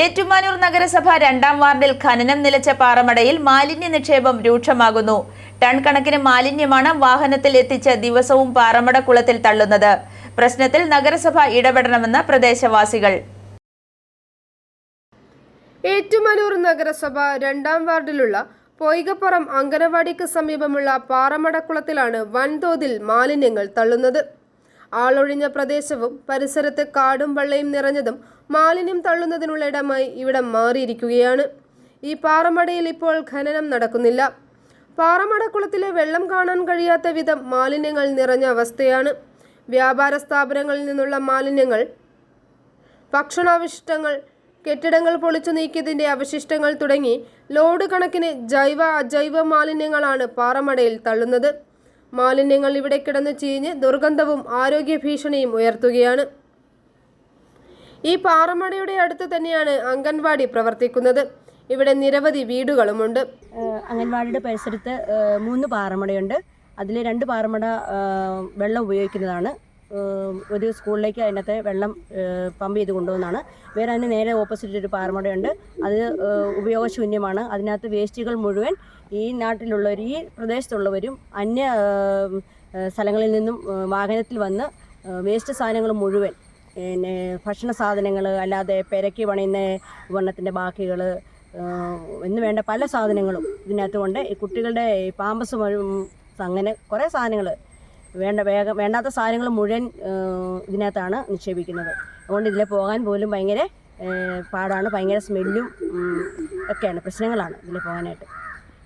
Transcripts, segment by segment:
ഏറ്റുമാനൂർ നഗരസഭ രണ്ടാം വാർഡിൽ ഖനനം നിലച്ച പാറമടയിൽ മാലിന്യ നിക്ഷേപം രൂക്ഷമാകുന്നു. ടൺ കണക്കിന് മാലിന്യമാണ് വാഹനത്തിൽ എത്തിച്ച് ദിവസവും പാറമട കുളത്തിൽ തള്ളുന്നത്. പ്രശ്നത്തിൽ നഗരസഭ ഇടപെടണമെന്ന് പ്രദേശവാസികൾ. ഏറ്റുമാനൂർ നഗരസഭ രണ്ടാം വാർഡിലുള്ള പൊയ്കപ്പുറം അങ്കനവാടിക്ക് സമീപമുള്ള പാറമടക്കുളത്തിലാണ് വൻതോതിൽ മാലിന്യങ്ങൾ തള്ളുന്നത്. ആളൊഴിഞ്ഞ പ്രദേശവും പരിസരത്ത് കാടും വെള്ളയും നിറഞ്ഞതും മാലിന്യം തള്ളുന്നതിനുള്ള ഇടമായി ഇവിടം മാറിയിരിക്കുകയാണ്. ഈ പാറമടയിൽ ഇപ്പോൾ ഖനനം നടക്കുന്നില്ല. പാറമടക്കുളത്തിലെ വെള്ളം കാണാൻ കഴിയാത്ത വിധം മാലിന്യങ്ങൾ നിറഞ്ഞ അവസ്ഥയാണ്. വ്യാപാര സ്ഥാപനങ്ങളിൽ നിന്നുള്ള മാലിന്യങ്ങൾ ഭക്ഷണാവശിഷ്ടങ്ങൾ കെട്ടിടങ്ങൾ പൊളിച്ചു നീക്കിയതിന്റെ അവശിഷ്ടങ്ങൾ തുടങ്ങി ലോഡ് കണക്കിന് ജൈവ അജൈവ മാലിന്യങ്ങളാണ് പാറമടയിൽ തള്ളുന്നത്. മാലിന്യങ്ങൾ ഇവിടെ കിടന്ന് ചീഞ്ഞ് ദുർഗന്ധവും ആരോഗ്യ ഭീഷണിയും ഉയർത്തുകയാണ്. ഈ പാറമടയുടെ അടുത്ത് തന്നെയാണ് അംഗൻവാടി പ്രവർത്തിക്കുന്നത്. ഇവിടെ നിരവധി വീടുകളുമുണ്ട്. അംഗൻവാടിയുടെ പരിസരത്ത് മൂന്ന് പാറമടയുണ്ട്. അതിൽ രണ്ട് പാറമട വെള്ളം ഉപയോഗിക്കുന്നതാണ്. ഒരു സ്കൂളിലേക്ക് അതിനകത്ത് വെള്ളം പമ്പ് ചെയ്ത് കൊണ്ടുവന്നാണ്. വേറെ അതിന് നേരെ ഓപ്പോസിറ്റ് ഒരു പാറമടയുണ്ട്. അത് ഉപയോഗശൂന്യമാണ്. അതിനകത്ത് വേസ്റ്റുകൾ മുഴുവൻ ഈ നാട്ടിലുള്ളവർ ഈ പ്രദേശത്തുള്ളവരും അന്യ സ്ഥലങ്ങളിൽ നിന്നും വാഹനത്തിൽ വന്ന് വേസ്റ്റ് സാധനങ്ങൾ മുഴുവൻ പിന്നെ ഭക്ഷണ സാധനങ്ങൾ അല്ലാതെ പെരക്കി പണിയുന്ന വണ്ണത്തിന്റെ ബാക്കികൾ എന്ന് വേണ്ട പല സാധനങ്ങളും ഇതിനകത്ത് കൊണ്ട് ഈ കുട്ടികളുടെ പാമ്പസ് അങ്ങനെ കുറേ സാധനങ്ങൾ വേണ്ട വേഗം വേണ്ടാത്ത സാധനങ്ങൾ മുഴുവൻ ഇതിനകത്താണ് നിക്ഷേപിക്കുന്നത്. അതുകൊണ്ട് ഇതിലെ പോകാൻ പോലും ഭയങ്കര പാടാണ് ഭയങ്കര സ്മെല്ലും ഒക്കെയാണ് പ്രശ്നങ്ങളാണ് ഇതിൽ പോകാനായിട്ട്.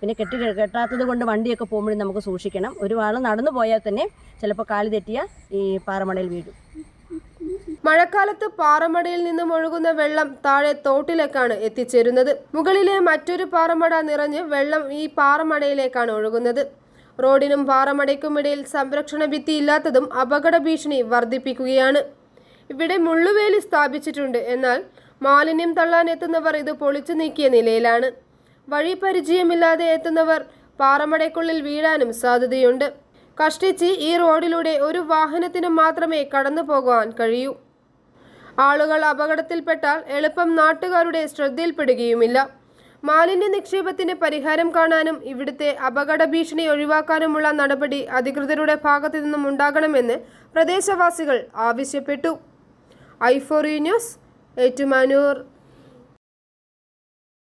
പിന്നെ കെട്ടി കെട്ടാത്തത് കൊണ്ട് വണ്ടിയൊക്കെ പോകുമ്പോഴും നമുക്ക് സൂക്ഷിക്കണം. ഒരു ആൾ നടന്നു പോയാൽ തന്നെ ചിലപ്പോൾ കാൽ തെറ്റിയാൽ ഈ പാറമടയിൽ വീഴും. മഴക്കാലത്ത് പാറമടയിൽ നിന്നും ഒഴുകുന്ന വെള്ളം താഴെ തോട്ടിലേക്കാണ് എത്തിച്ചേരുന്നത്. മുകളിലെ മറ്റൊരു പാറമട നിറഞ്ഞ് വെള്ളം ഈ പാറമടയിലേക്കാണ് ഒഴുകുന്നത്. റോഡിനും പാറമടയ്ക്കുമിടയിൽ സംരക്ഷണ ഭിത്തി ഇല്ലാത്തതും അപകട ഭീഷണി വർദ്ധിപ്പിക്കുകയാണ്. ഇവിടെ മുള്ളുവേലി സ്ഥാപിച്ചിട്ടുണ്ട്. എന്നാൽ മാലിന്യം തള്ളാൻ എത്തുന്നവർ ഇത് പൊളിച്ചു നീക്കിയ നിലയിലാണ്. വഴി പരിചയമില്ലാതെ എത്തുന്നവർ പാറമടയ്ക്കുള്ളിൽ വീഴാനും സാധ്യതയുണ്ട്. കഷ്ടിച്ച് ഈ റോഡിലൂടെ ഒരു വാഹനത്തിന് മാത്രമേ കടന്നു പോകുവാൻ കഴിയൂ. ആളുകൾ അപകടത്തിൽപ്പെട്ടാൽ എളുപ്പം നാട്ടുകാരുടെ ശ്രദ്ധയിൽപ്പെടുകയുമില്ല. മാലിന്യ നിക്ഷേപത്തിന് പരിഹാരം കാണാനും ഇവിടുത്തെ അപകട ഭീഷണി ഒഴിവാക്കാനുമുള്ള നടപടി അധികൃതരുടെ ഭാഗത്തു നിന്നും ഉണ്ടാകണമെന്ന് പ്രദേശവാസികൾ ആവശ്യപ്പെട്ടു. ഐഫോറി ന്യൂസ് ഏറ്റുമാനൂർ.